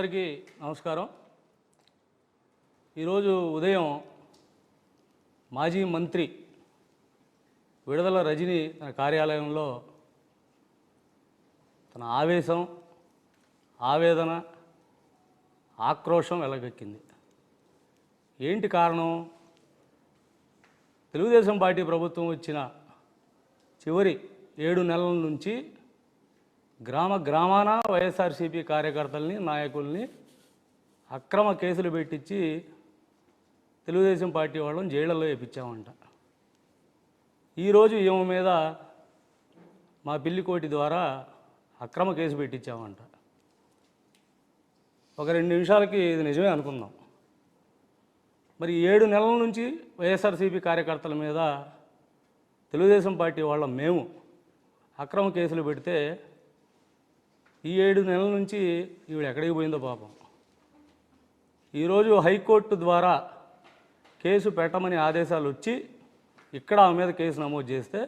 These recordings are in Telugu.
అందరికీ నమస్కారం. ఈరోజు ఉదయం మాజీ మంత్రి విడుదల రజని తన కార్యాలయంలో తన ఆవేశం ఆవేదన ఆక్రోశం వెలగెక్కింది. ఏంటి కారణం? తెలుగుదేశం పార్టీ ప్రభుత్వం వచ్చిన చివరి ఏడు నెలల నుంచి గ్రామ గ్రామాన వైఎస్ఆర్సీపీ కార్యకర్తల్ని నాయకుల్ని అక్రమ కేసులు పెట్టించి తెలుగుదేశం పార్టీ వాళ్ళని జైళ్ళలో వేయించామంట ఈరోజు ఈమె మీద మా పిల్లికోటి ద్వారా అక్రమ కేసు పెట్టించామంట ఒక రెండు నిమిషాలకి ఇది నిజమే అనుకుందాం. మరి ఏడు నెలల నుంచి వైఎస్ఆర్సీపీ కార్యకర్తల మీద తెలుగుదేశం పార్టీ వాళ్ళ మేము అక్రమ కేసులు పెడితే ఈ ఏడు నెలల నుంచి ఈవిడ ఎక్కడికి పోయిందో పాపం. ఈరోజు హైకోర్టు ద్వారా కేసు పెట్టమని ఆదేశాలు వచ్చి ఇక్కడ ఆమె మీద కేసు నమోదు చేస్తే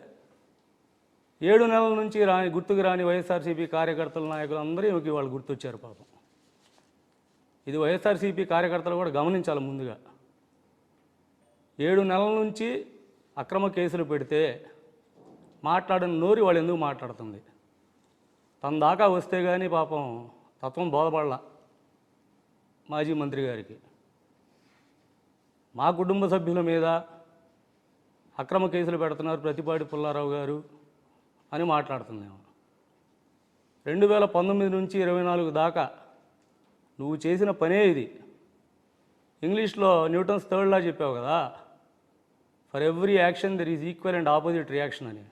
ఏడు నెలల నుంచి రాని గుర్తుకు రాని వైఎస్ఆర్సీపీ కార్యకర్తల నాయకులు అందరూ ఈమెకి వాళ్ళు గుర్తొచ్చారు పాపం. ఇది వైఎస్ఆర్సీపీ కార్యకర్తలు కూడా గమనించాలి ముందుగా. ఏడు నెలల నుంచి అక్రమ కేసులు పెడితే మాట్లాడిన నోరు వాళ్ళు ఎందుకు మాట్లాడుతుంది? తన దాకా వస్తే కానీ పాపం తత్వం బోధపడలా మాజీ మంత్రి గారికి. మా కుటుంబ సభ్యుల మీద అక్రమ కేసులు పెడుతున్నారు ప్రతిపాటి పుల్లారావు గారు అని మాట్లాడుతున్నాము రెండు వేల పంతొమ్మిది నుంచి ఇరవై నాలుగు దాకా నువ్వు చేసిన పనే ఇది. ఇంగ్లీష్లో న్యూటన్స్ థర్డ్ లా చెప్పావు కదా for every action there is equal and opposite reaction అని.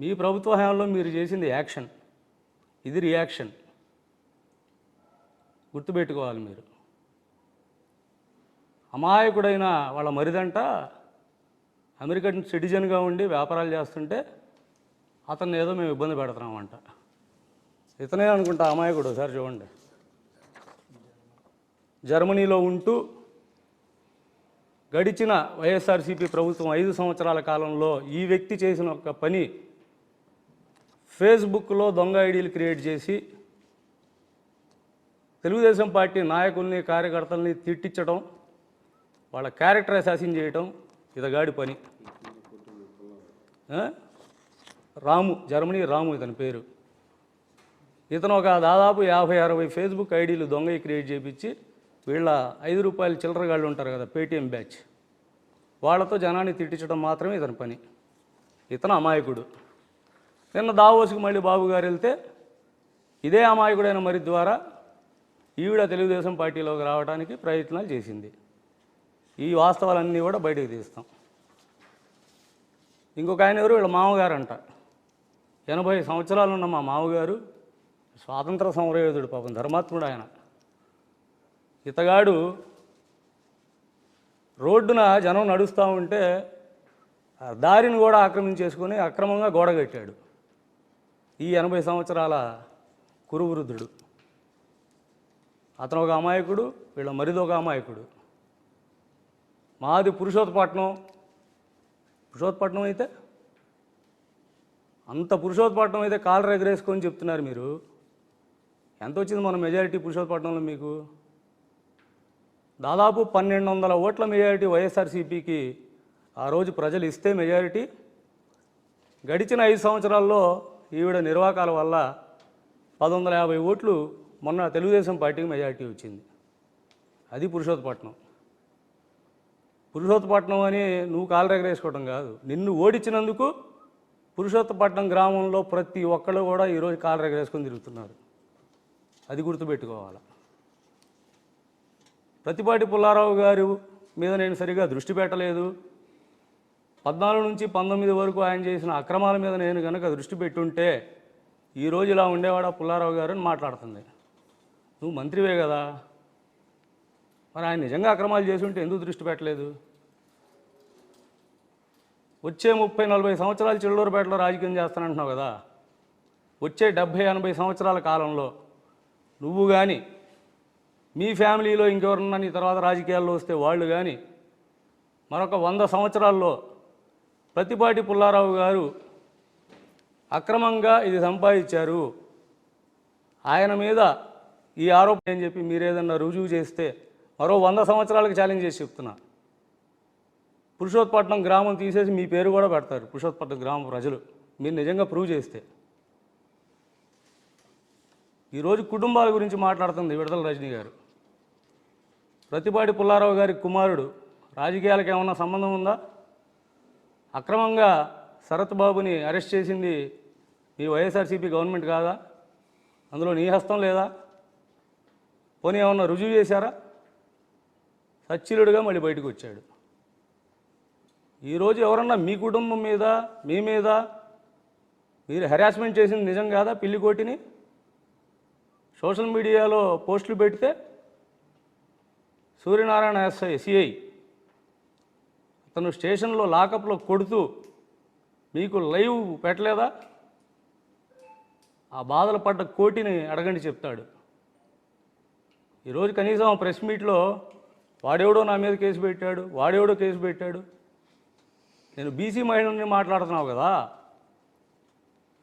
మీ ప్రభుత్వ హయాంలో మీరు చేసింది యాక్షన్. ఇది రియాక్షన్ గుర్తుపెట్టుకోవాలి మీరు. అమాయకుడైన వాళ్ళ మరిదంట అమెరికన్ సిటిజన్గా ఉండి వ్యాపారాలు చేస్తుంటే అతన్ని ఏదో మేము ఇబ్బంది పెడుతున్నామంట. ఇతనే అనుకుంటా అమాయకుడు సార్ చూడండి. జర్మనీలో ఉంటూ గడిచిన వైఎస్ఆర్సీపీ ప్రభుత్వం ఐదు సంవత్సరాల కాలంలో ఈ వ్యక్తి చేసిన ఒక పని ఫేస్బుక్లో దొంగ ఐడీలు క్రియేట్ చేసి తెలుగుదేశం పార్టీ నాయకుల్ని కార్యకర్తల్ని తిట్టించడం వాళ్ళ క్యారెక్టర్ అసాసిన్ చేయటం ఇతగాడి పని. రాము జర్మనీ రాము ఇతని పేరు. ఇతను ఒక దాదాపు యాభై అరవై ఫేస్బుక్ ఐడీలు దొంగ క్రియేట్ చేయించి వీళ్ళ ఐదు రూపాయలు చిల్లరగాళ్ళు ఉంటారు కదా పేటీఎం బ్యాచ్. వాళ్ళతో జనాన్ని తిట్టించడం మాత్రమే ఇతని పని. ఇతను అమాయకుడు. నిన్న దావోస్కి మళ్ళీ బాబు గారు వెళ్తే ఇదే అమాయకుడైన మరి ద్వారా ఈవిడ తెలుగుదేశం పార్టీలోకి రావడానికి ప్రయత్నాలు చేసింది. ఈ వాస్తవాలన్నీ కూడా బయటకు తీస్తాం. ఇంకొక ఆయన ఎవరు? వీళ్ళ మామగారు అంట ఎనభై సంవత్సరాలు ఉన్న మా మామగారు స్వాతంత్ర సమరయోధుడు పాపం ధర్మాత్ముడు ఆయన. ఇతగాడు రోడ్డున జనం నడుస్తూ ఉంటే ఆ దారిని కూడా ఆక్రమించేసుకొని అక్రమంగా గోడ కట్టాడు. ఈ ఎనభై సంవత్సరాల కురువృద్ధుడు. అతను ఒక అమాయకుడు వీళ్ళ మరిది ఒక అమాయకుడు. మాది పురుషోత్పట్నం. పురుషోత్పట్నం అయితే? అంత పురుషోత్పట్నం అయితే కాలర్ ఎగరేసుకొని చెప్తున్నారు మీరు. ఎంత వచ్చింది మన మెజారిటీ పురుషోత్పట్నంలో మీకు? దాదాపు పన్నెండు వందల ఓట్ల మెజారిటీ వైఎస్ఆర్సీపీకి ఆ రోజు ప్రజలు ఇస్తే మెజారిటీ. గడిచిన ఐదు సంవత్సరాల్లో ఈవిడ నిర్వాకాల వల్ల పది వందల యాభై ఓట్లు మొన్న తెలుగుదేశం పార్టీకి మెజారిటీ వచ్చింది. అది పురుషోత్పట్నం పురుషోత్పట్నం అని నువ్వు కాలు రెగరేసుకోవడం కాదు. నిన్ను ఓడించినందుకు పురుషోత్తపట్నం గ్రామంలో ప్రతి ఒక్కళ్ళు కూడా ఈరోజు కాలరెగరేసుకొని తిరుగుతున్నారు. అది గుర్తుపెట్టుకోవాలి? ప్రతిపాటి పుల్లారావు గారు మీద నేను సరిగా దృష్టి పెట్టలేదు. పద్నాలుగు నుంచి పంతొమ్మిది వరకు ఆయన చేసిన అక్రమాల మీద నేను కనుక దృష్టి పెట్టుంటే ఈరోజు ఇలా ఉండేవాడా పుల్లారావు గారు అని మాట్లాడుతుంది. నువ్వు మంత్రివే కదా. మరి ఆయన నిజంగా అక్రమాలు చేసి ఉంటే ఎందుకు దృష్టి పెట్టలేదు? వచ్చే ముప్పై నలభై సంవత్సరాలు చిల్లూరుపేటలో రాజకీయం చేస్తానంటున్నావు కదా. వచ్చే డెబ్భై ఎనభై సంవత్సరాల కాలంలో నువ్వు కానీ మీ ఫ్యామిలీలో ఇంకెవరన్నా నీ తర్వాత రాజకీయాల్లో వస్తే వాళ్ళు కానీ మరొక వంద సంవత్సరాల్లో ప్రతిపాటి పుల్లారావు గారు అక్రమంగా ఇది సంపాదించారు. ఆయన మీద ఈ ఆరోపణ అని చెప్పి మీరేదన్నా రుజువు చేస్తే మరో వంద సంవత్సరాలకు ఛాలెంజ్ చేసి చెప్తున్నా. పురుషోత్పట్నం గ్రామం తీసేసి మీ పేరు కూడా పెడతారు. పురుషోత్పట్నం గ్రామం ప్రజలు. మీరు నిజంగా ప్రూవ్ చేస్తే. ఈరోజు కుటుంబాల గురించి మాట్లాడుతుంది విడతల రజనీ గారు. ప్రతిపాటి పుల్లారావు గారి కుమారుడు రాజకీయాలకు ఏమన్నా సంబంధం ఉందా? అక్రమంగా శరత్ బాబుని అరెస్ట్ చేసింది ఈ వైఎస్ఆర్సీపీ గవర్నమెంట్ కాదా? అందులో నీ హస్తం లేదా? పోనీ ఏమన్నా రుజువు చేశారా? సచ్చిలుడుగా మళ్ళీ బయటకు వచ్చాడు. ఈరోజు ఎవరన్నా మీ కుటుంబం మీద మీ మీద మీరు హెరాస్మెంట్ చేసింది నిజం కాదా పిల్లికోటిని సోషల్ మీడియాలో పోస్టులు పెడితే సూర్యనారాయణ ఎస్ఐ సిఐ తను స్టేషన్లో లాకప్లో కొడుతూ మీకు లైవ్ పెట్టలేదా? ఆ బాధలు పడ్డ కోటిని అడగండి చెప్తాడు. ఈరోజు కనీసం ప్రెస్ మీట్లో వాడెవడో నా మీద కేసు పెట్టాడు వాడెవడో కేసు పెట్టాడు. నేను బీసీ మహిళని మాట్లాడుతున్నావు కదా.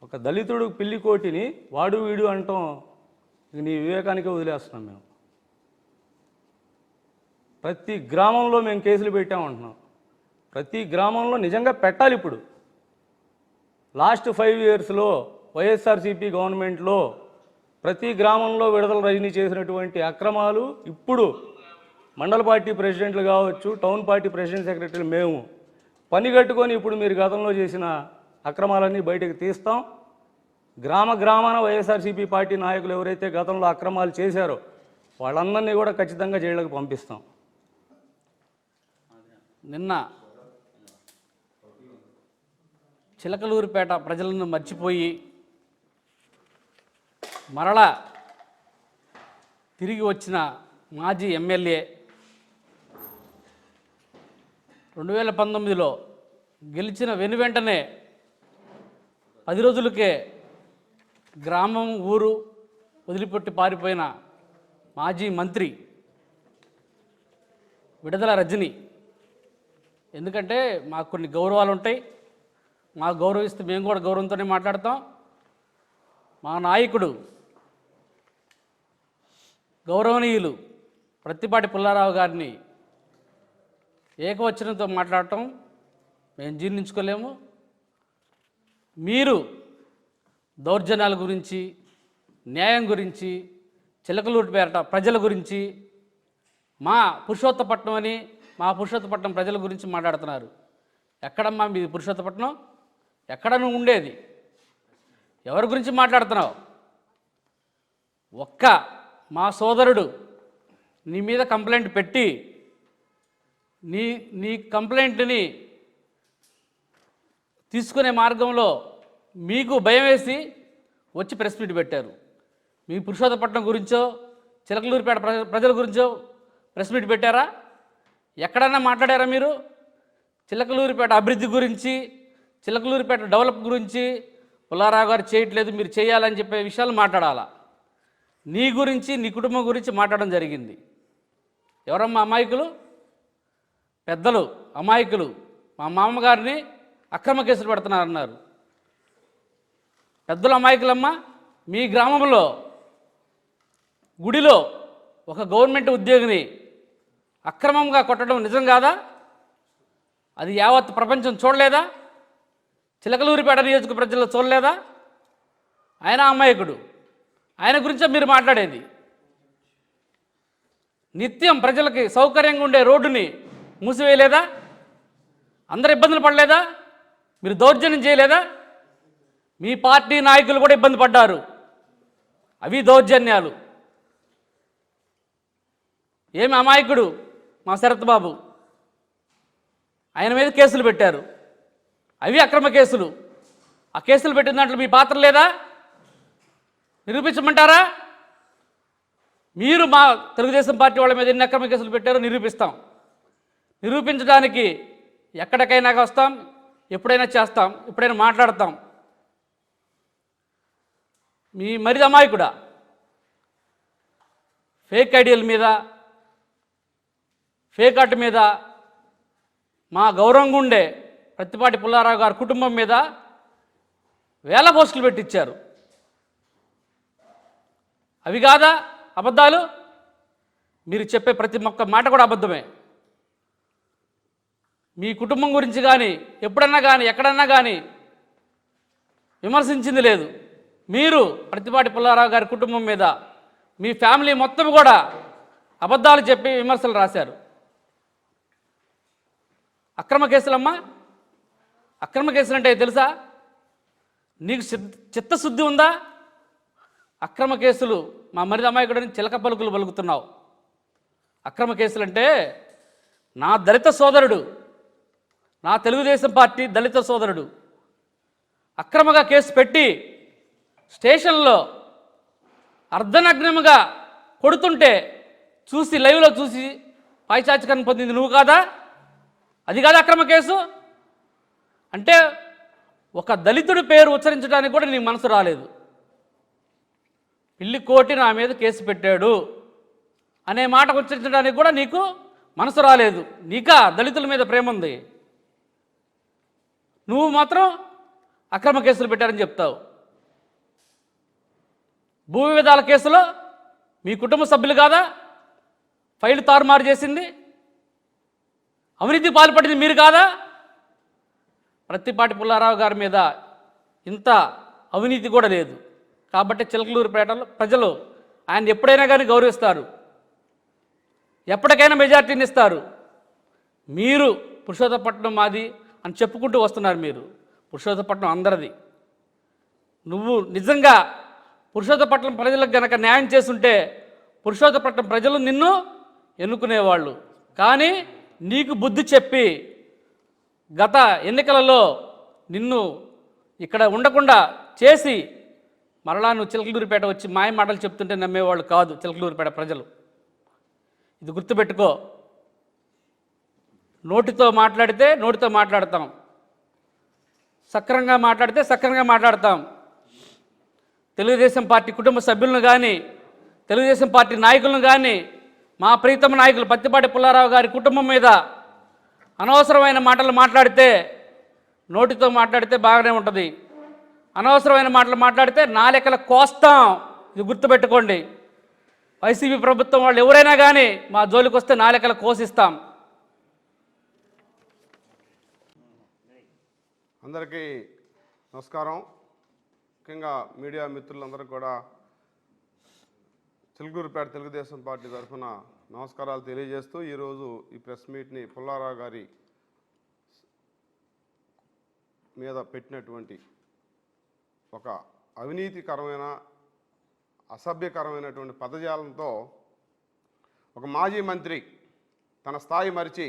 ఒక దళితుడు పిల్లి కోటిని వాడు వీడు అంటాం. నీ వివేకానికే వదిలేస్తున్నాం మేము. ప్రతి గ్రామంలో మేము కేసులు పెట్టామంటున్నాం. ప్రతి గ్రామంలో నిజంగా పెట్టాలి ఇప్పుడు. లాస్ట్ ఫైవ్ ఇయర్స్లో వైఎస్ఆర్సీపీ గవర్నమెంట్లో ప్రతి గ్రామంలో విడుదల రజనీ చేసినటువంటి అక్రమాలు ఇప్పుడు మండల పార్టీ ప్రెసిడెంట్లు కావచ్చు టౌన్ పార్టీ ప్రెసిడెంట్ సెక్రటరీలు మేము పని కట్టుకొని ఇప్పుడు మీరు గతంలో చేసిన అక్రమాలన్నీ బయటకు తీస్తాం. గ్రామ గ్రామాన వైఎస్ఆర్సీపీ పార్టీ నాయకులు ఎవరైతే గతంలో అక్రమాలు చేశారో వాళ్ళందరినీ కూడా ఖచ్చితంగా జైళ్ళకు పంపిస్తాం. నిన్న చిలకలూరిపేట ప్రజలను మర్చిపోయి మరలా తిరిగి వచ్చిన మాజీ ఎమ్మెల్యే రెండు వేల పంతొమ్మిదిలో గెలిచిన వెను వెంటనే పది రోజులకే గ్రామం ఊరు వదిలిపెట్టి పారిపోయిన మాజీ మంత్రి విడుదల రజని. ఎందుకంటే మాకు కొన్ని గౌరవాలు ఉంటాయి మాకు గౌరవిస్తే మేము కూడా గౌరవంతోనే మాట్లాడతాం. మా నాయకుడు గౌరవనీయులు ప్రత్తిపాటి పుల్లారావు గారిని ఏకవచనంతో మాట్లాడటం మేము జీర్ణించుకోలేము. మీరు దౌర్జన్యాల గురించి న్యాయం గురించి చిలకలూటిపేట ప్రజల గురించి మా పురుషోత్తపట్నం అని మా పురుషోత్తపట్నం ప్రజల గురించి మాట్లాడుతున్నారు. ఎక్కడమ్మా మీది పురుషోత్తపట్నం? ఎక్కడ నువ్వు ఉండేది? ఎవరి గురించి మాట్లాడుతున్నావు? ఒక్క మా సోదరుడు నీ మీద కంప్లైంట్ పెట్టి నీ నీ కంప్లైంట్ని తీసుకునే మార్గంలో మీకు భయం వేసి వచ్చి ప్రెస్ మీట్ పెట్టారు. మీ పురుషోత్తపట్నం గురించో చిలకలూరిపేట ప్రజల గురించో ప్రెస్ మీట్ పెట్టారా? ఎక్కడన్నా మాట్లాడారా మీరు? చిలకలూరిపేట అభివృద్ధి గురించి చిలకలూరిపేట డెవలప్ గురించి పుల్లారావు గారు చేయట్లేదు మీరు చేయాలని చెప్పే విషయాలు మాట్లాడాలా. నీ గురించి నీ కుటుంబం గురించి మాట్లాడడం జరిగింది. ఎవరమ్మా అమాయకులు? పెద్దలు అమాయకులు. మా మామగారిని అక్రమ కేసులు పెడుతున్నారన్నారు. పెద్దలు అమాయకులమ్మా మీ గ్రామంలో గుడిలో ఒక గవర్నమెంట్ ఉద్యోగిని అక్రమంగా కొట్టడం నిజం కాదా? అది యావత్ ప్రపంచం చూడలేదా? చిలకలూరిపేట నియోజక ప్రజల్లో చూడలేదా? ఆయన అమాయకుడు. ఆయన గురించే మీరు మాట్లాడేది. నిత్యం ప్రజలకి సౌకర్యంగా ఉండే రోడ్డుని మూసివేయలేదా? అందరు ఇబ్బందులు పడలేదా? మీరు దౌర్జన్యం చేయలేదా? మీ పార్టీ నాయకులు కూడా ఇబ్బంది పడ్డారు. అవి దౌర్జన్యాలు. ఏమి అమాయకుడు మా శరత్ బాబు. ఆయన మీద కేసులు పెట్టారు. అవి అక్రమ కేసులు. ఆ కేసులు పెట్టిన దాంట్లో మీ పాత్ర లేదా? నిరూపించమంటారా? మీరు మా తెలుగుదేశం పార్టీ వాళ్ళ మీద ఎన్ని అక్రమ కేసులు పెట్టారో నిరూపిస్తాం. నిరూపించడానికి ఎక్కడికైనా వస్తాం ఎప్పుడైనా చేస్తాం ఎప్పుడైనా మాట్లాడతాం. మీ మరిది అమాయకుడా? ఫేక్ ఐడియల్ మీద ఫేక్ అట్ మీద మా గౌరవంగా ఉండే ప్రతిపాటి పుల్లారావు గారి కుటుంబం మీద వేల పోస్టులు పెట్టించారు అవి కాదా? అబద్ధాలు? మీరు చెప్పే ప్రతి ఒక్క మాట కూడా అబద్ధమే. మీ కుటుంబం గురించి కానీ ఎప్పుడన్నా కానీ ఎక్కడన్నా కానీ విమర్శించింది లేదు. మీరు ప్రతిపాటి పుల్లారావు గారి కుటుంబం మీద మీ ఫ్యామిలీ మొత్తం కూడా అబద్ధాలు చెప్పి విమర్శలు రాశారు. అక్రమ కేసులమ్మా? అక్రమ కేసులు అంటే తెలుసా? నీకు చిత్తశుద్ధి ఉందా? అక్రమ కేసులు మా మరిది అమాయకుడిని చిలక పలుకులు పలుకుతున్నావు. అక్రమ కేసులు అంటే నా దళిత సోదరుడు నా తెలుగుదేశం పార్టీ దళిత సోదరుడు అక్రమంగా కేసు పెట్టి స్టేషన్లో అర్ధనగ్నముగా కొడుతుంటే చూసి లైవ్లో చూసి పైచాచికరణ పొందింది నువ్వు కాదా? అది కాదా అక్రమ కేసు? అంటే ఒక దళితుడి పేరు ఉచ్చరించడానికి కూడా నీ మనసు రాలేదు. పిల్లి కోటి నా మీద కేసు పెట్టాడు అనే మాట ఉచ్చరించడానికి కూడా నీకు మనసు రాలేదు. నీకా దళితుల మీద ప్రేమ ఉంది. నువ్వు మాత్రం అక్రమ కేసులు పెట్టారని చెప్తావు. భూ వివాదాల కేసులో మీ కుటుంబ సభ్యులు కాదా? ఫైల్ తారుమారు చేసింది. అవినీతి పాల్పడింది మీరు కాదా? ప్రత్తిపాటి పుల్లారావు గారి మీద ఇంత అవినీతి కూడా లేదు. కాబట్టి చిలకలూరుపేటలో ప్రజలు ఆయన ఎప్పుడైనా కానీ గౌరవిస్తారు. ఎప్పటికైనా మెజార్టీని ఇస్తారు. మీరు పురుషోత్తపట్నం మాది అని చెప్పుకుంటూ వస్తున్నారు మీరు. పురుషోత్తపట్నం అందరిది. నువ్వు నిజంగా పురుషోత్తపట్నం ప్రజలకు గనక న్యాయం చేస్తుంటే పురుషోత్తపట్నం ప్రజలు నిన్ను ఎన్నుకునేవాళ్ళు. కానీ నీకు బుద్ధి చెప్పి గత ఎన్నికలలో నిన్ను ఇక్కడ ఉండకుండా చేసి మరలా నువ్వు చిలకలూరిపేట వచ్చి మాయ మాటలు చెప్తుంటే నమ్మేవాళ్ళు కాదు చిలకలూరిపేట ప్రజలు. ఇది గుర్తుపెట్టుకో. నోటితో మాట్లాడితే నోటితో మాట్లాడతాం. సక్రంగా మాట్లాడితే సక్రంగా మాట్లాడతాం. తెలుగుదేశం పార్టీ కుటుంబ సభ్యులను కానీ తెలుగుదేశం పార్టీ నాయకులను కానీ మా ప్రీతమ నాయకులు పత్తిపాటి పుల్లారావు గారి కుటుంబం మీద అనవసరమైన మాటలు మాట్లాడితే నోటితో మాట్లాడితే బాగానే ఉంటుంది. అనవసరమైన మాటలు మాట్లాడితే నాలెక్కల కోస్తాం. ఇది గుర్తుపెట్టుకోండి. వైసీపీ ప్రభుత్వం వాళ్ళు ఎవరైనా కానీ మా జోలికి వస్తే నాలెక్కల కోసిస్తాం. అందరికీ నమస్కారం. ముఖ్యంగా మీడియా మిత్రులందరూ కూడా తెలుగుపేట తెలుగుదేశం పార్టీ తరఫున నమస్కారాలు తెలియజేస్తూ ఈరోజు ఈ ప్రెస్ మీట్ని పుల్లారావు గారి మీద పెట్టినటువంటి ఒక అవినీతికరమైన అసభ్యకరమైనటువంటి పదజాలంతో ఒక మాజీ మంత్రి తన స్థాయి మరిచి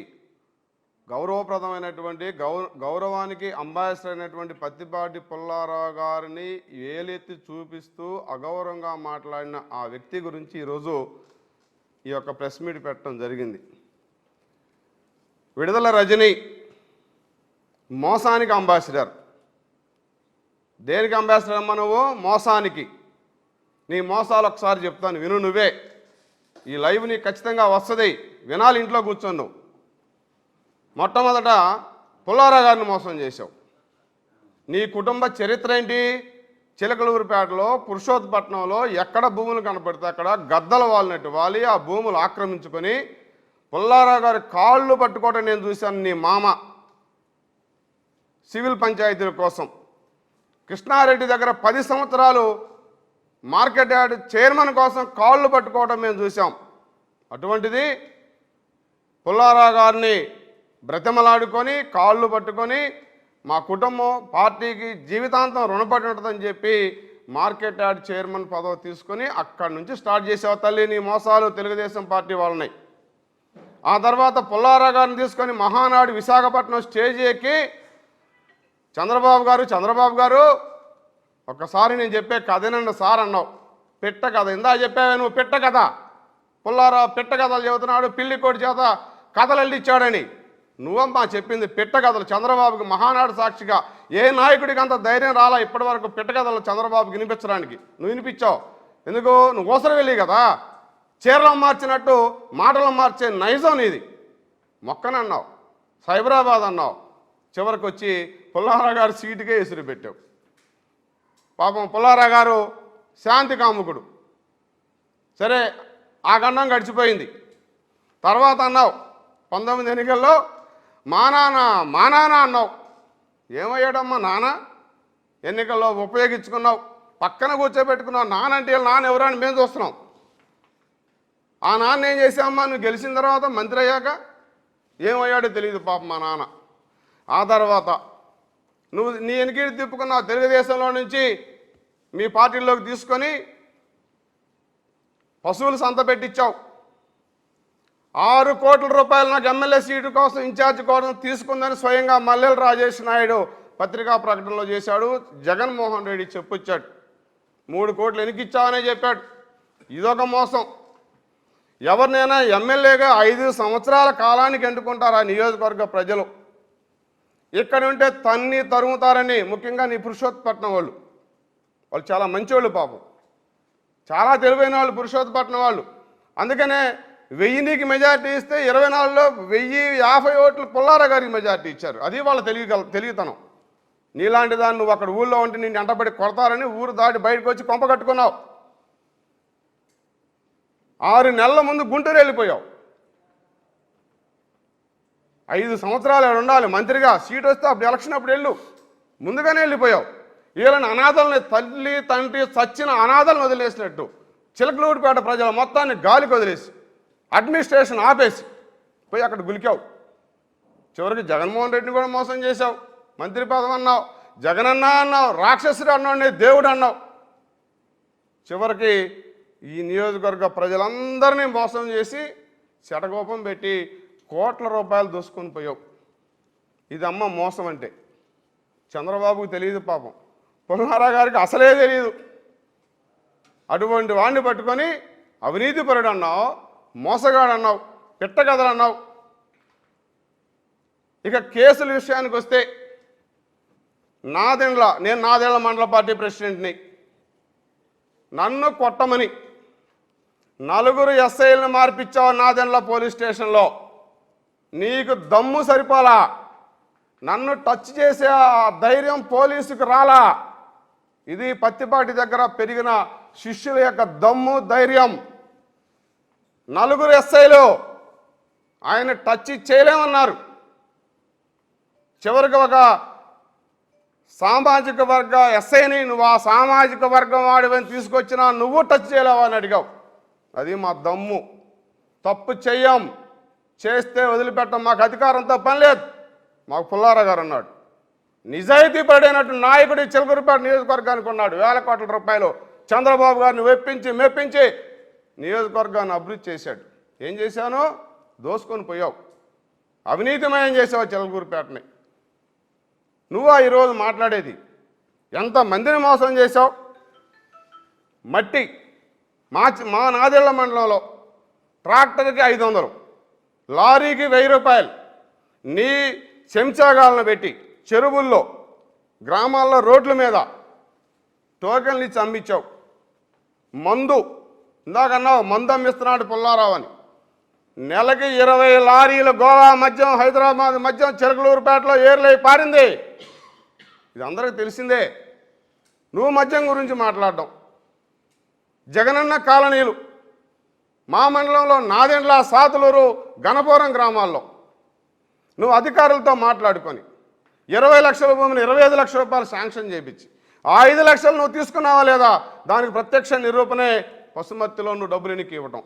గౌరవప్రదమైనటువంటి గౌ గౌరవానికి అంబాసిడర్ అయినటువంటి పత్తిపాటి పుల్లారావు గారిని వేలెత్తి చూపిస్తూ అగౌరవంగా మాట్లాడిన ఆ వ్యక్తి గురించి ఈరోజు ఈ యొక్క ప్రెస్ మీట్ పెట్టడం జరిగింది. విడుదల రజని మోసానికి అంబాసిడర్. దేనికి అంబాసిడర్ అమ్మ నువ్వు? మోసానికి. నీ మోసాలు ఒకసారి చెప్తాను విను నువ్వే. ఈ లైవ్ నీకు ఖచ్చితంగా వస్తుంది. వినాలి ఇంట్లో కూర్చొని నువ్వు. మొట్టమొదట పుల్లారా గారిని మోసం చేశావు. నీ కుటుంబ చరిత్ర ఏంటి? చిలకలూరుపేటలో పురుషోత్పట్నంలో ఎక్కడ భూములు కనపడితే అక్కడ గద్దల వాలినట్టు వాలి ఆ భూములు ఆక్రమించుకొని పుల్లారావు గారి కాళ్ళు పట్టుకోవటం నేను చూశాను నీ మామ. సివిల్ పంచాయతీల కోసం. కృష్ణారెడ్డి దగ్గర పది సంవత్సరాలు మార్కెట్ యార్డ్ చైర్మన్ కోసం కాళ్ళు పట్టుకోవడం మేము చూసాం అటువంటిది పుల్లారావు గారిని బ్రతిమలాడుకొని కాళ్ళు పట్టుకొని మా కుటుంబం పార్టీకి జీవితాంతం రుణపడి ఉంటుందని చెప్పి మార్కెట్ యార్డ్ చైర్మన్ పదవి తీసుకొని అక్కడి నుంచి స్టార్ట్ చేసావు తల్లి నీ మోసాలు తెలుగుదేశం పార్టీ వాళ్ళని. ఆ తర్వాత పుల్లారా గారిని తీసుకొని మహానాడు విశాఖపట్నం స్టేజ్ ఎక్కి చంద్రబాబు గారు చంద్రబాబు గారు ఒక్కసారి నేను చెప్పే కథనండి సార్ అన్నావు. పెట్ట కథ. ఇందా చెప్పావే నువ్వు పెట్ట కథ. పుల్లారావు పెట్ట కథలు చెబుతున్నాడు పిల్లి చేత కథలు అల్లిచ్చాడని. నువ్వమ్మా చెప్పింది పిట్టగదలు చంద్రబాబుకి మహానాడు సాక్షిగా. ఏ నాయకుడికి అంత ధైర్యం రాలా ఇప్పటివరకు వరకు కథలు చంద్రబాబుకి వినిపించడానికి? నువ్వు వినిపించావు. ఎందుకు నువ్వు ఊసర వెళ్ళి కదా. చీరలు మార్చినట్టు మాటలు మార్చే నైజం నీది. మొక్కనన్నావు సైబరాబాద్ అన్నావు. చివరికి వచ్చి పుల్లారా గారు సీటుకే ఇసురు పెట్టావు. పాపం పుల్లారా గారు శాంతి కాముకుడు. సరే ఆ గండం గడిచిపోయింది. తర్వాత అన్నావు పంతొమ్మిది ఎన్నికల్లో మా నాన్న మా నాన్న అన్నావు. ఏమయ్యాడమ్మా నాన్న ఎన్నికల్లో ఉపయోగించుకున్నావు. పక్కన కూర్చోబెట్టుకున్నావు. నాన్న అంటే అని నాన్న ఎవరని మేము చూస్తున్నాం. ఆ నాన్న ఏం చేసామమ్మా నువ్వు గెలిచిన తర్వాత మంత్రి అయ్యాక ఏమయ్యాడో తెలియదు పాప మా నాన్న. ఆ తర్వాత నువ్వు నీ ఎన్నికలు తిప్పుకున్నావు తెలుగుదేశంలో నుంచి మీ పార్టీలోకి తీసుకొని పశువులు సంత పెట్టించావు ఆరు కోట్ల రూపాయలు నాకు ఎమ్మెల్యే సీటు కోసం ఇన్ఛార్జ్ కోసం తీసుకుందని స్వయంగా మల్లెల రాజేష్ నాయుడు పత్రికా ప్రకటనలో చేశాడు. జగన్మోహన్ రెడ్డి చెప్పొచ్చాడు. మూడు కోట్లు ఎనికిచ్చావనే చెప్పాడు. ఇదొక మోసం. ఎవరినైనా ఎమ్మెల్యేగా ఐదు సంవత్సరాల కాలానికి ఎన్నుకుంటారు ఆ నియోజకవర్గ ప్రజలు? ఇక్కడ ఉంటే తన్ని తరుముతారని ముఖ్యంగా నీ పురుషోత్పట్నం వాళ్ళు. వాళ్ళు చాలా మంచివాళ్ళు పాపం. చాలా తెలివైన వాళ్ళు పురుషోత్పట్నం వాళ్ళు. అందుకనే వెయ్యినికి మెజార్టీ ఇస్తే ఇరవై నాలుగులో వెయ్యి యాభై ఓట్లు పుల్లారా గారికి మెజార్టీ ఇచ్చారు. అది వాళ్ళ తెలియగల తెలియతనం నీలాంటి దాన్ని నువ్వు అక్కడ ఊళ్ళో ఉంటే నిన్ను ఎంటబడి కొడతారని ఊరు దాటి బయటకు వచ్చి కొంప కట్టుకున్నావు. ఆరు నెలల ముందు గుంటూరు వెళ్ళిపోయావు. ఐదు సంవత్సరాలు ఉండాలి మంత్రిగా. సీట్ వస్తే అప్పుడు ఎలక్షన్ అప్పుడు వెళ్ళు. ముందుగానే వెళ్ళిపోయావు. వీళ్ళని అనాథల్ని తల్లి తండ్రి చచ్చిన అనాథలను వదిలేసినట్టు. చిలకలూడిపేట ప్రజల మొత్తాన్ని గాలికి వదిలేసి. అడ్మినిస్ట్రేషన్ ఆపేసి పోయి అక్కడ గులికావు. చివరికి జగన్మోహన్ రెడ్డిని కూడా మోసం చేశావు. మంత్రి పదం అన్నావు. జగనన్న అన్నావు. రాక్షసుడు అన్నావు దేవుడు అన్నావు. చివరికి ఈ నియోజకవర్గ ప్రజలందరినీ మోసం చేసి శటకోపం పెట్టి కోట్ల రూపాయలు దోసుకొని పోయావు. ఇది అమ్మ మోసం అంటే చంద్రబాబుకు తెలియదు పాపం. పుల్నారా గారికి అసలే తెలియదు అటువంటి వాడిని పట్టుకొని అవినీతిపరుడు అన్నావు. మోసగాడు అన్నావు పిట్టగదలు అన్నావు ఇక కేసుల విషయానికి వస్తే నాదెండ్ల నేను నాదెండ్ల మండల పార్టీ ప్రెసిడెంట్ని. నన్ను కొట్టమని నలుగురు ఎస్ఐలను మార్పిచ్చావు నాదెండ్ల పోలీస్ స్టేషన్లో. నీకు దమ్ము సరిపోలా. నన్ను టచ్ చేసే ఆ ధైర్యం పోలీసుకు రాలా. ఇది పత్తిపాటి దగ్గర పెరిగిన శిష్యుల యొక్క దమ్ము ధైర్యం. నలుగురు ఎస్ఐలు ఆయన టచ్ చేయలేమన్నారు. చివరికి ఒక సామాజిక వర్గ ఎస్ఐని నువ్వు ఆ సామాజిక వర్గం వాడివని తీసుకొచ్చినా నువ్వు టచ్ చేయలేవా అని అడిగావు. అది మా దమ్ము. తప్పు చెయ్యం. చేస్తే వదిలిపెట్టం. మాకు అధికారంతో పని లేదు. మాకు పుల్లారా గారు అన్నాడు నిజాయితీ పడైనట్టు నాయకుడు ఈ చిలకూరుపేట నియోజకవర్గానికి ఉన్నాడు. వేల కోట్ల రూపాయలు చంద్రబాబు గారిని వెప్పించి మెప్పించి నియోజకవర్గాన్ని అభివృద్ధి చేశాడు. ఏం చేశానో? దోసుకొని పోయావు. అవినీతిమయం చేసావు చిలకూరుపేటని. నువ్వా ఈరోజు మాట్లాడేది? ఎంత మందిని మోసం చేశావు? మట్టి మా చి- మా నాదేళ్ళ మండలంలో ట్రాక్టర్కి ఐదు వందలు లారీకి వెయ్యి రూపాయలు నీ చెంచాగాలను పెట్టి చెరువుల్లో గ్రామాల్లో రోడ్ల మీద టోకెన్లు ఇచ్చి అమ్మించావు. మందు ఇందాక మందం ఇస్తున్నాడు పుల్లారావు అని. నెలకి ఇరవై లారీల గోవా మద్యం హైదరాబాద్ మద్యం చిరకలూరుపేటలో ఏర్లై పారింది. ఇది అందరికీ తెలిసిందే. నువ్వు మద్యం గురించి మాట్లాడడం. జగనన్న కాలనీలు. మా మండలంలో నాదెండ్ల సాతులూరు గణపురం గ్రామాల్లో. నువ్వు అధికారులతో మాట్లాడుకొని ఇరవై లక్షల భూమిని ఇరవై ఐదు లక్షల రూపాయలు శాంక్షన్ చేయించి ఆ ఐదు లక్షలు నువ్వు తీసుకున్నావా లేదా? దానికి ప్రత్యక్ష నిరూపణే పశుమర్తిలో నువ్వు డబ్బులు ఎన్నికి ఇవ్వటం.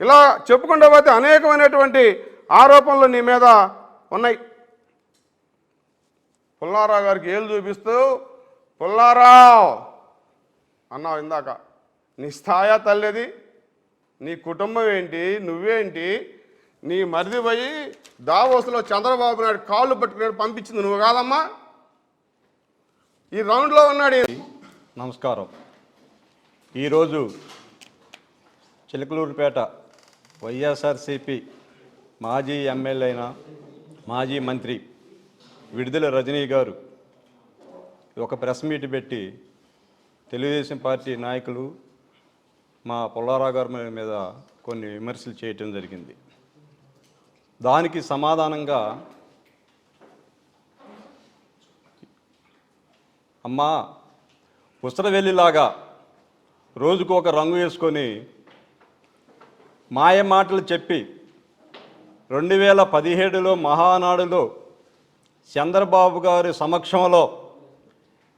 ఇలా చెప్పుకుండా పోతే అనేకమైనటువంటి ఆరోపణలు నీ మీద ఉన్నాయి. పుల్లారావు గారికి ఏళ్ళు చూపిస్తూ పుల్లారావు! అన్నావు ఇందాక. నీ స్థాయా తల్లిది నీ కుటుంబం ఏంటి నువ్వేంటి? నీ మరిది పోయి దావోసులో చంద్రబాబు నాయుడు కాళ్ళు పట్టుకుని పంపించింది నువ్వు కాదమ్మా? ఈ రౌండ్లో ఉన్నాడు నమస్కారం. ఈరోజు చిలకలూరుపేట వైఎస్ఆర్సిపి మాజీ ఎమ్మెల్యే అయిన మాజీ మంత్రి విడుదల రజనీ గారు ఒక ప్రెస్ మీట్ పెట్టి తెలుగుదేశం పార్టీ నాయకులు మా పుల్లారావు గారి మీద కొన్ని విమర్శలు చేయటం జరిగింది. దానికి సమాధానంగా అమ్మా ఉసరవెల్లిలాగా రోజుకు ఒక రంగు వేసుకొని మాయ మాటలు చెప్పి రెండు వేల పదిహేడులో మహానాడులో చంద్రబాబు గారి సమక్షంలో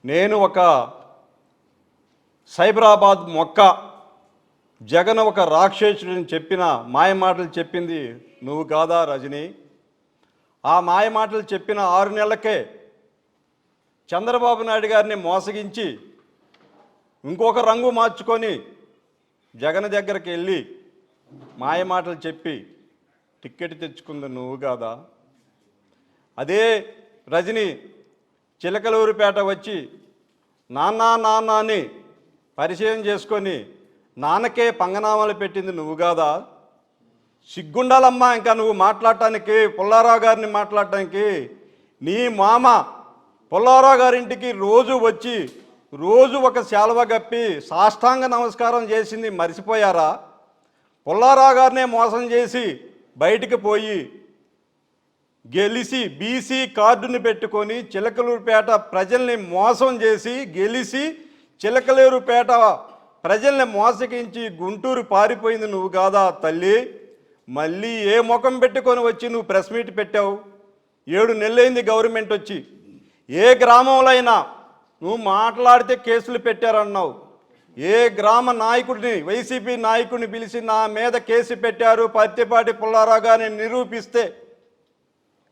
నేను ఒక సైబరాబాద్ మొక్క జగన్ ఒక రాక్షసుడిని చెప్పిన మాయ మాటలు చెప్పింది నువ్వు కాదా రజని? ఆ మాయ మాటలు చెప్పిన ఆరు నెలలకే చంద్రబాబు నాయుడు గారిని మోసగించి ఇంకొక రంగు మార్చుకొని జగన్ దగ్గరికి వెళ్ళి మాయ మాటలు చెప్పి టిక్కెట్ తెచ్చుకుంది నువ్వు కాదా? అదే రజని చిలకలూరిపేట వచ్చి నాన్న నాన్న అని పరిచయం చేసుకొని నాన్నకే పంగనామాలు పెట్టింది నువ్వు కాదా? సిగ్గుండాలమ్మా ఇంకా నువ్వు మాట్లాడటానికి పుల్లారావు గారిని మాట్లాడటానికి. నీ మామ పుల్లారావు గారింటికి రోజు వచ్చి రోజు ఒక శాలువ కప్పి సాష్టాంగ నమస్కారం చేసింది మర్చిపోయారా పుల్లారావు గారినే మోసం చేసి బయటికి పోయి గెలిచి బీసీ కార్డుని పెట్టుకొని చిలకలూరుపేట ప్రజల్ని మోసం చేసి గెలిచి చిలకలూరుపేట ప్రజల్ని మోసగించి గుంటూరు పారిపోయింది నువ్వు కాదా తల్లి? మళ్ళీ ఏ ముఖం పెట్టుకొని వచ్చి నువ్వు ప్రెస్ మీట్ పెట్టావు? ఏడు నెలలైంది గవర్నమెంట్ వచ్చి. ఏ గ్రామంలో అయినా నువ్వు మాట్లాడితే కేసులు పెట్టారన్నావు. ఏ గ్రామ నాయకుడిని వైసీపీ నాయకుడిని పిలిచి నా మీద కేసు పెట్టారు పత్తిపాటి పుల్లారావు గారిని నిరూపిస్తే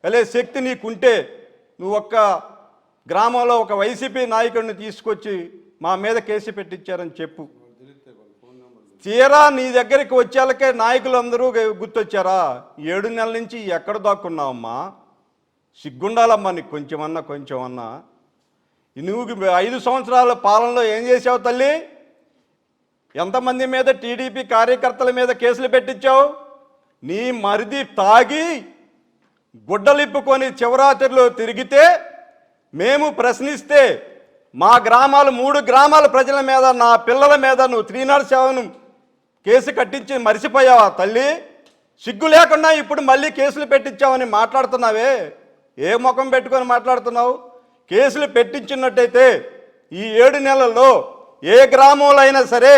అలే శక్తి నీకుంటే నువ్వు ఒక్క గ్రామంలో ఒక వైసీపీ నాయకుడిని తీసుకొచ్చి మా మీద కేసు పెట్టించారని చెప్పు. తీరా నీ దగ్గరికి వచ్చేళ్ళకే నాయకులందరూ గుర్తొచ్చారా? ఏడు నెలల నుంచి ఎక్కడ దాక్కున్నావమ్మా? సిగ్గుండాలమ్మా నీకు కొంచెమన్నా కొంచెమన్నా. నువ్వు ఐదు సంవత్సరాల పాలనలో ఏం చేసావు తల్లి? ఎంతమంది మీద టీడీపీ కార్యకర్తల మీద కేసులు పెట్టించావు? నీ మరిది తాగి గుడ్డలిప్పుకొని చివరాత్రిలో తిరిగితే మేము ప్రశ్నిస్తే మా గ్రామాలు మూడు గ్రామాల ప్రజల మీద నా పిల్లల మీద నువ్వు త్రీ నాట్ సెవెన్ కేసు కట్టించి మరిసిపోయావా తల్లి? సిగ్గు లేకుండా ఇప్పుడు మళ్ళీ కేసులు పెట్టించావని మాట్లాడుతున్నావే. ఏ ముఖం పెట్టుకొని మాట్లాడుతున్నావు? కేసులు పెట్టించినట్టయితే ఈ ఏడు నెలల్లో ఏ గ్రామంలో అయినా సరే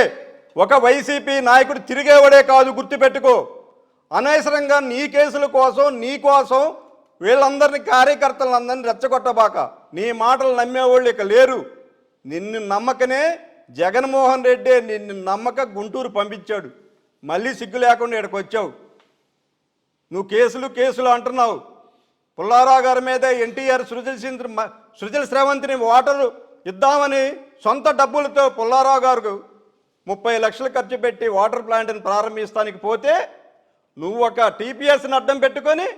ఒక వైసీపీ నాయకుడు తిరిగేవాడే కాదు గుర్తుపెట్టుకో. అనవసరంగా నీ కేసుల కోసం నీ కోసం వీళ్ళందరినీ కార్యకర్తలందరినీ రెచ్చగొట్టబాక. నీ మాటలు నమ్మేవాళ్ళు ఇక లేరు. నిన్ను నమ్మకనే జగన్మోహన్ రెడ్డి నిన్ను నమ్మక గుంటూరు పంపించాడు. మళ్ళీ సిగ్గు లేకుండా ఇక్కడికి వచ్చావు. నువ్వు కేసులు కేసులు అంటున్నావు. పుల్లారావు గారి మీద ఎన్టీఆర్ సృజల్ సింగ్ శ్రవంతిని ఓటరు ఇద్దామని సొంత డబ్బులతో పుల్లారావు గారు ముప్పై లక్షలు ఖర్చు పెట్టి వాటర్ ప్లాంట్ని ప్రారంభిస్తానికి పోతే నువ్వు ఒక టీపీఎస్ని అడ్డం పెట్టుకొని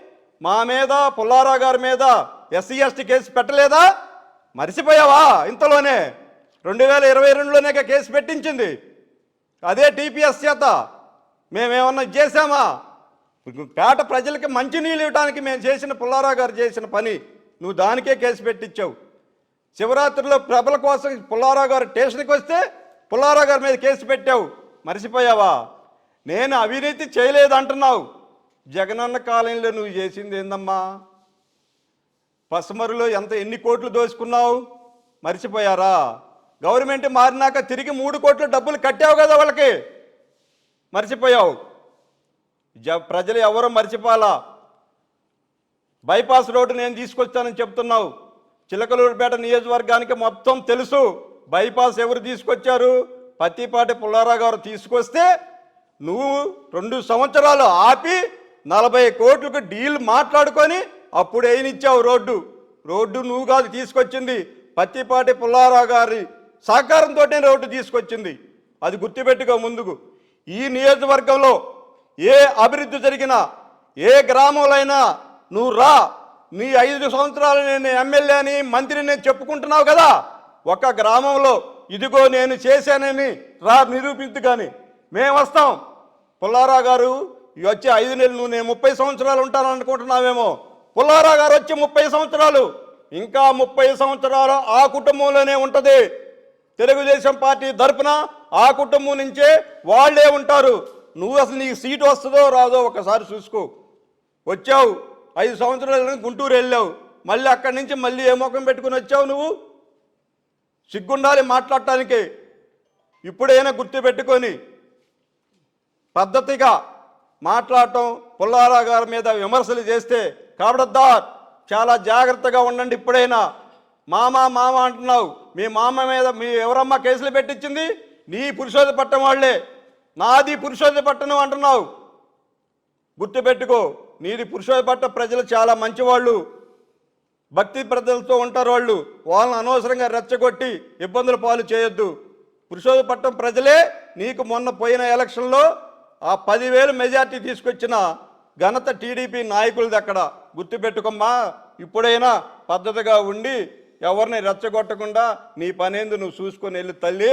మా మీద పుల్లారావు గారి మీద ఎస్సీ ఎస్టీ కేసు పెట్టలేదా? మరిసిపోయావా ఇంతలోనే? రెండు వేల ఇరవై రెండులోనే కేసు పెట్టించింది. అదే టీపీఎస్ చేత మేమేమన్నా చేసామా పేట ప్రజలకి మంచినీళ్ళు ఇవ్వడానికి మేము చేసిన పుల్లారావు గారు చేసిన పని నువ్వు దానికే కేసు పెట్టించావు శివరాత్రిలో ప్రభల కోసం పుల్లారావు గారు స్టేషన్కి వస్తే పుల్లారావు గారి మీద కేసు పెట్టావు. మర్చిపోయావా? నేను అవినీతి చేయలేదంటున్నావు. జగనన్న కాలనీలో నువ్వు చేసింది ఏందమ్మా? పసుమరులో ఎంత ఎన్ని కోట్లు దోచుకున్నావు మర్చిపోయారా? గవర్నమెంట్ మారినాక తిరిగి మూడు కోట్ల డబ్బులు కట్టావు కదా వాళ్ళకి. మర్చిపోయావు. ప్రజలు ఎవరో మర్చిపోలా బైపాస్ రోడ్డు నేను తీసుకొచ్చానని చెప్తున్నావు. చిలకలూరుపేట నియోజకవర్గానికి మొత్తం తెలుసు. బైపాస్ ఎవరు తీసుకొచ్చారు? పత్తిపాటి పుల్లారావు గారు తీసుకొస్తే నువ్వు రెండు సంవత్సరాలు ఆపి నలభై కోట్లకు డీల్ మాట్లాడుకొని అప్పుడు ఏనిచ్చావు రోడ్డు. రోడ్డు నువ్వు కాదు తీసుకొచ్చింది పత్తిపాటి పుల్లారావు గారి సహకారంతో రోడ్డు తీసుకొచ్చింది. అది గుర్తుపెట్టుకో ముందుకు. ఈ నియోజకవర్గంలో ఏ అభివృద్ధి జరిగినా ఏ గ్రామంలో అయినా నువ్వు రా. నీ ఐదు సంవత్సరాలు నేను ఎమ్మెల్యే అని మంత్రిని చెప్పుకుంటున్నావు కదా. ఒక గ్రామంలో ఇదిగో నేను చేశానని రా నిరూపించు కానీ మేము వస్తాం. పుల్లారా గారు వచ్చే వచ్చి ఐదు నెలలు నువ్వు నేను ముప్పై సంవత్సరాలు ఉంటాను అనుకుంటున్నావేమో గారు వచ్చి ముప్పై సంవత్సరాలు. ఇంకా ముప్పై సంవత్సరాలు ఆ కుటుంబంలోనే ఉంటుంది. తెలుగుదేశం పార్టీ తరపున ఆ కుటుంబం నుంచే వాళ్ళే ఉంటారు. నువ్వు అసలు నీకు సీటు వస్తుందో రాదో ఒకసారి చూసుకో. వచ్చావు ఐదు సంవత్సరాలు గుంటూరు వెళ్ళావు. మళ్ళీ అక్కడి నుంచి మళ్ళీ ఏ ముఖం పెట్టుకుని వచ్చావు నువ్వు? సిగ్గుండాలి మాట్లాడటానికి. ఇప్పుడైనా గుర్తుపెట్టుకొని పద్ధతిగా మాట్లాడటం పుల్లారా గారి మీద విమర్శలు చేస్తే కాబడద్దార్ చాలా జాగ్రత్తగా ఉండండి ఇప్పుడైనా. మామ మామ అంటున్నావు. మీ మామ మీద మీ ఎవరమ్మా కేసులు పెట్టించింది? నీ పురుషోధ పట్టం వాళ్ళే. నాది పురుషోధ పట్టణం అంటున్నావు. గుర్తుపెట్టుకో నీది పురుషోధ పట్ట ప్రజలు చాలా మంచివాళ్ళు. భక్తి ప్రజలతో ఉంటారు వాళ్ళు. వాళ్ళని అనవసరంగా రెచ్చగొట్టి ఇబ్బందుల పాలు చేయొద్దు. పురుషోత్తపట్నం ప్రజలే నీకు మొన్న పోయిన ఎలక్షన్లో ఆ పదివేలు మెజార్టీ తీసుకొచ్చిన ఘనత టీడీపీ నాయకులది అక్కడ. గుర్తుపెట్టుకోమ్మా ఇప్పుడైనా పద్ధతిగా ఉండి ఎవరిని రెచ్చగొట్టకుండా నీ పనేందు నువ్వు చూసుకొని వెళ్ళి తల్లి.